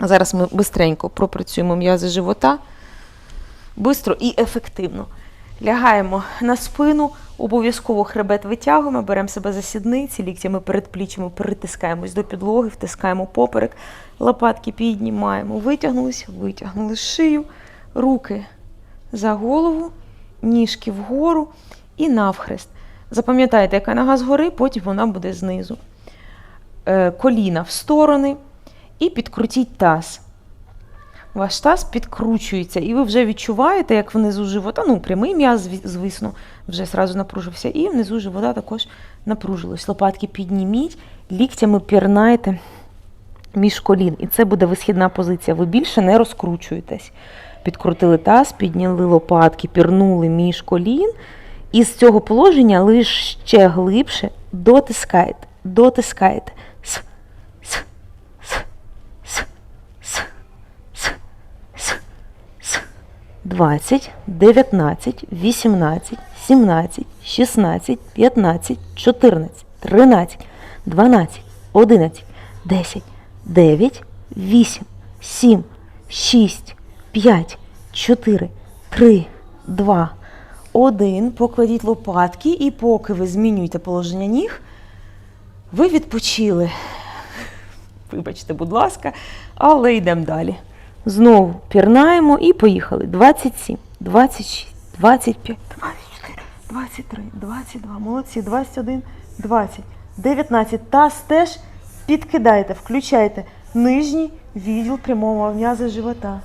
Зараз ми бистренько пропрацюємо м'язи живота. Бистро і ефективно. Лягаємо на спину, обов'язково хребет витягуємо, беремо себе за сідниці, ліктями перед плічами притискаємось до підлоги, втискаємо поперек, лопатки піднімаємо, витягнулися, витягнули шию, руки за голову, ніжки вгору і навхрест. Запам'ятайте, яка нога згори, потім вона буде знизу. Е, коліна в сторони і підкрутіть таз. Ваш таз підкручується, і ви вже відчуваєте, як внизу живота, ну, прямий м'яз, звісно, вже сразу напружився, і внизу живота також напружилось. Лопатки підніміть, ліктями пірнайте між колін. І це буде висхідна позиція. Ви більше не розкручуєтесь. Підкрутили таз, підняли лопатки, пірнули між колін. І з цього положення лише ще глибше дотискаєте, дотискаєте. 20, 19, 18, 17, 16, 15, 14, 13, 12, 11, 10, 9, 8, 7, 6, 5, 4, 3, 2, 1. Покладіть лопатки, і поки ви змінюєте положення ніг, ви відпочили. Вибачте, будь ласка, але йдемо далі. Знову пірнаємо і поїхали. 27, 26, 25, 24, 23, 22, молодці, 21, 20, 19. Таз теж підкидайте, включайте нижній відділ прямого м'яза живота.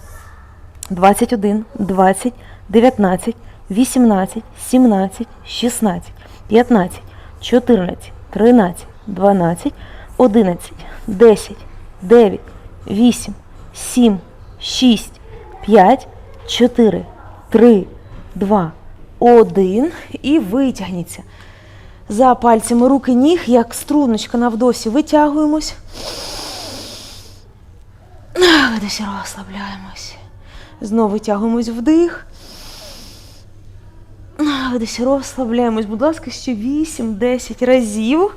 21, 20, 19, 18, 17, 16, 15, 14, 13, 12, 11, 10, 9, 8, 7, 6, 5, 4, 3, 2, 1 і витягніться. За пальцями руки ніг, як струночка на вдосі, витягуємось. Десь розслабляємось. Знову витягуємось вдих. Десь розслабляємось, будь ласка, ще 8-10 разів.